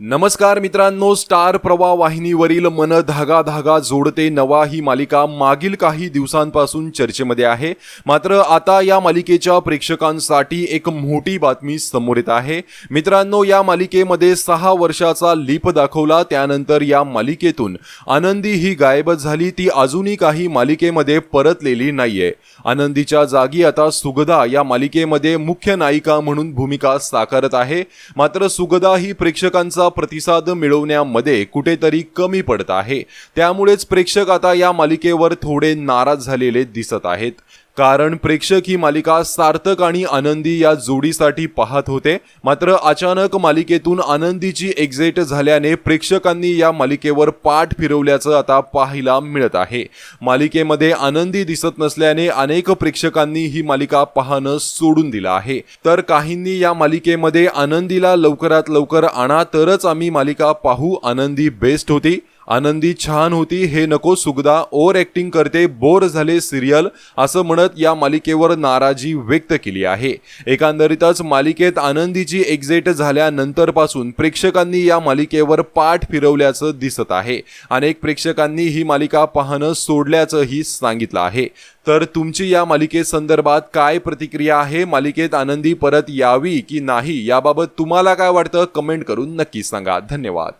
नमस्कार मित्रांनो स्टार प्रवाह वाहिनीवरील मन धागा धागा जोडते नवा ही मालिका मागील काही दिवसांपासून चर्चेमध्ये आहे. मात्र आता या मालिकेच्या प्रेक्षकांसाठी एक मोठी बातमी समोर येत आहे. मित्रांनो या मालिकेमध्ये सहा वर्षाचा लीप दाखवला त्यानंतर या मालिकेतून आनंदी ही गायबच झाली ती अजूनही काही मालिकेमध्ये परतलेली नाहीये. आनंदीच्या जागी आता सुगदा या मालिकेमध्ये मुख्य नायिका म्हणून भूमिका साकारत आहे. मात्र सुगदा ही प्रेक्षकांचा प्रतिसाद मिळवण्यामध्ये कुठेतरी कमी पडत आहे. त्यामुळेच प्रेक्षक आता या मालिकेवर थोडे नाराज झालेले दिसत आहेत. कारण प्रेक्षक ही मालिका सार्थक आणि आनंदी या जोडीसाठी पाहत होते. मात्र अचानक मालिकेतून आनंदीची एक्झिट झाल्याने प्रेक्षकांनी या मालिकेवर पाठ फिरवल्याचं आता पाहायला मिळत आहे. मालिकेमध्ये आनंदी दिसत नसल्याने अनेक प्रेक्षकांनी ही मालिका पाहणं सोडून दिलं आहे. तर काहींनी या मालिकेमध्ये आनंदीला लवकरात लवकर आणा तरच आम्ही मालिका पाहू. आनंदी बेस्ट होती. आनंदी छान होती हे नको सुगदा ओव्हर ऍक्टिंग करते बोर झाले सिरियल असं म्हणत या मालिकेवर नाराजी व्यक्त केली आहे. एकंदरीतच मालिकेत आनंदीची एक्झिट झाल्यानंतरपासून प्रेक्षकांनी या मालिकेवर पाठ फिरवल्याचं दिसत आहे. अनेक प्रेक्षकांनी ही मालिका पाहणं सोडल्याचंही सांगितलं आहे. तर तुमची या मालिकेसंदर्भात काय प्रतिक्रिया आहे? मालिकेत आनंदी परत यावी की नाही? याबाबत तुम्हाला काय वाटतं? कमेंट करून नक्की सांगा. धन्यवाद.